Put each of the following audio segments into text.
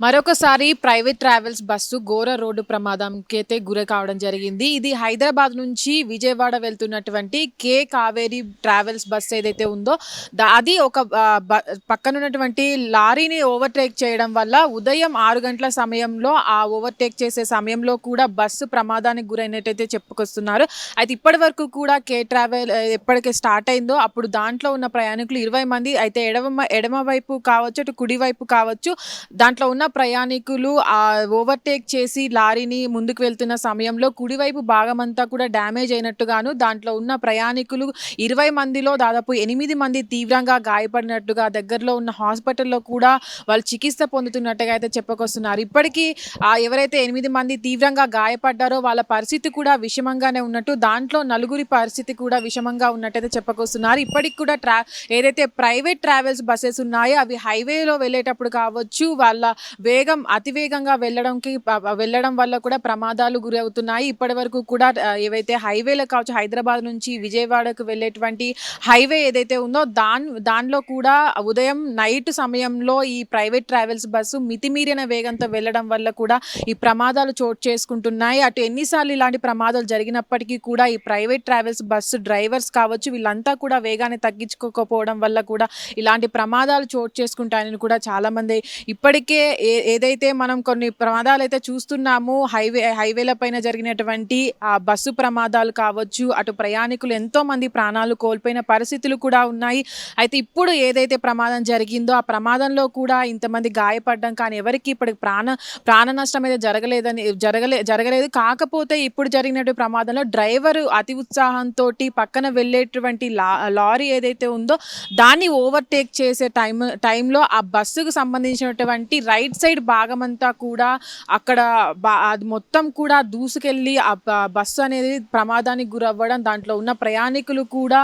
మరొకసారి private travels bus ఘోర road ప్రమాదంకి అయితే గురి కావడం జరిగింది. ఇది హైదరాబాద్ నుంచి విజయవాడ వెళ్తున్నటువంటి కే కావేరి ట్రావెల్స్ బస్సు ఏదైతే ఉందో అది ఒక బ- పక్కనున్నటువంటి లారీని ఓవర్టేక్ చేయడం వల్ల ఉదయం ఆరు గంటల సమయంలో ఆ ఓవర్టేక్ చేసే సమయంలో కూడా బస్సు ప్రమాదానికి గురైనట్టయితే చెప్పుకొస్తున్నారు. అయితే ఇప్పటి వరకు కూడా కే ట్రావెల్ ఎప్పటికే స్టార్ట్ అయిందో అప్పుడు దాంట్లో ఉన్న ప్రయాణికులు ఇరవై మంది అయితే ఎడమ ఎడమ వైపు కావచ్చు అటు కుడి వైపు కావచ్చు దాంట్లో ఉన్న ప్రయాణికులు ఆ ఓవర్టేక్ చేసి లారీని ముందుకు వెళ్తున్న సమయంలో కుడివైపు భాగం అంతా కూడా డ్యామేజ్ అయినట్టుగాను దాంట్లో ఉన్న ప్రయాణికులు ఇరవై మందిలో దాదాపు ఎనిమిది మంది తీవ్రంగా గాయపడినట్టుగా దగ్గరలో ఉన్న హాస్పిటల్లో కూడా వాళ్ళు చికిత్స పొందుతున్నట్టుగా అయితే చెప్పుకొస్తున్నారు. ఇప్పటికీ ఆ ఎవరైతే ఎనిమిది మంది తీవ్రంగా గాయపడ్డారో వాళ్ళ పరిస్థితి కూడా విషమంగానే ఉన్నట్టు దాంట్లో నలుగురి పరిస్థితి కూడా విషమంగా ఉన్నట్టయితే చెప్పుకొస్తున్నారు. ఇప్పటికి కూడా ట్రా ఏదైతే ప్రైవేట్ ట్రావెల్స్ బస్సెస్ ఉన్నాయో అవి హైవేలో వెళ్ళేటప్పుడు కావచ్చు వాళ్ళ వేగం అతివేగంగా వెళ్ళడంకి వెళ్ళడం వల్ల కూడా ప్రమాదాలు గురి అవుతున్నాయి. ఇప్పటి వరకు కూడా ఏవైతే హైవేలో కావచ్చు హైదరాబాద్ నుంచి విజయవాడకు వెళ్ళేటువంటి హైవే ఏదైతే ఉందో దాన్ దానిలో కూడా ఉదయం నైట్ సమయంలో ఈ ప్రైవేట్ ట్రావెల్స్ బస్సు మితిమీరిన వేగంతో వెళ్ళడం వల్ల కూడా ఈ ప్రమాదాలు చోటు చేసుకుంటున్నాయి. అటు ఎన్నిసార్లు ఇలాంటి ప్రమాదాలు జరిగినప్పటికీ కూడా ఈ ప్రైవేట్ ట్రావెల్స్ బస్సు డ్రైవర్స్ కావచ్చు వీళ్ళంతా కూడా వేగాన్ని తగ్గించుకోకపోవడం వల్ల కూడా ఇలాంటి ప్రమాదాలు చోటు చేసుకుంటాయని కూడా చాలామంది ఇప్పటికే ఏ ఏదైతే మనం కొన్ని ప్రమాదాలు అయితే చూస్తున్నాము హైవే హైవేల పైన జరిగినటువంటి ఆ బస్సు ప్రమాదాలు కావచ్చు అటు ప్రయాణికులు ఎంతో మంది ప్రాణాలు కోల్పోయిన పరిస్థితులు కూడా ఉన్నాయి. అయితే ఇప్పుడు ఏదైతే ప్రమాదం జరిగిందో ఆ ప్రమాదంలో కూడా ఇంతమంది గాయపడ్డం కానీ ఎవరికి ఇప్పటికి ప్రాణ ప్రాణ నష్టం అయితే జరగలేదని జరగలే జరగలేదు. కాకపోతే ఇప్పుడు జరిగినటువంటి ప్రమాదంలో డ్రైవరు అతి ఉత్సాహంతో పక్కన వెళ్ళేటువంటి లా లారీ ఏదైతే ఉందో దాన్ని ఓవర్టేక్ చేసే టైం టైంలో ఆ బస్సుకు సంబంధించినటువంటి రైట్ సైడ్ భాగం అంతా కూడా అక్కడ బా- అది మొత్తం కూడా దూసుకెళ్ళి ఆ బస్సు అనేది ప్రమాదానికి గురవ్వడం దాంట్లో ఉన్న ప్రయాణికులు కూడా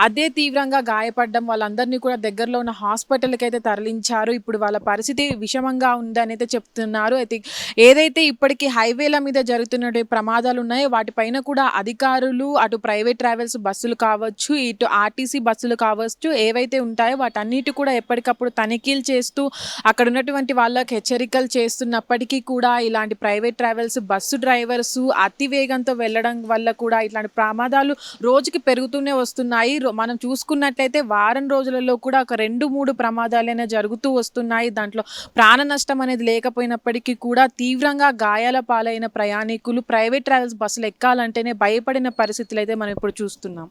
అదే తీవ్రంగా గాయపడడం వాళ్ళందరినీ కూడా దగ్గరలో ఉన్న హాస్పిటల్కి అయితే తరలించారు. ఇప్పుడు వాళ్ళ పరిస్థితి విషమంగా ఉందని అయితే చెప్తున్నారు. అయితే ఏదైతే ఇప్పటికీ హైవేల మీద జరుగుతున్న ప్రమాదాలు ఉన్నాయో వాటిపైన కూడా అధికారులు అటు ప్రైవేట్ ట్రావెల్స్ బస్సులు కావచ్చు ఇటు ఆర్టీసీ బస్సులు కావచ్చు ఏవైతే ఉంటాయో వాటన్నిటి కూడా ఎప్పటికప్పుడు తనిఖీలు చేస్తూ అక్కడ ఉన్నటువంటి వాళ్ళకి హెచ్చరికలు చేస్తున్నప్పటికీ కూడా ఇలాంటి ప్రైవేట్ ట్రావెల్స్ బస్సు డ్రైవర్స్ అతి వేగంతో వెళ్ళడం వల్ల కూడా ఇట్లాంటి ప్రమాదాలు రోజుకి పెరుగుతూనే వస్తున్నాయి. రో- మనం చూసుకున్నట్లయితే వారం రోజులలో కూడా ఒక రెండు మూడు ప్రమాదాలైనా జరుగుతూ వస్తున్నాయి. దాంట్లో ప్రాణ నష్టం అనేది లేకపోయినప్పటికీ కూడా తీవ్రంగా గాయాల పాలైన ప్రయాణికులు ప్రైవేట్ ట్రావెల్స్ బస్సులు ఎక్కాలంటేనే భయపడిన పరిస్థితులు అయితే మనం ఇప్పుడు చూస్తున్నాం.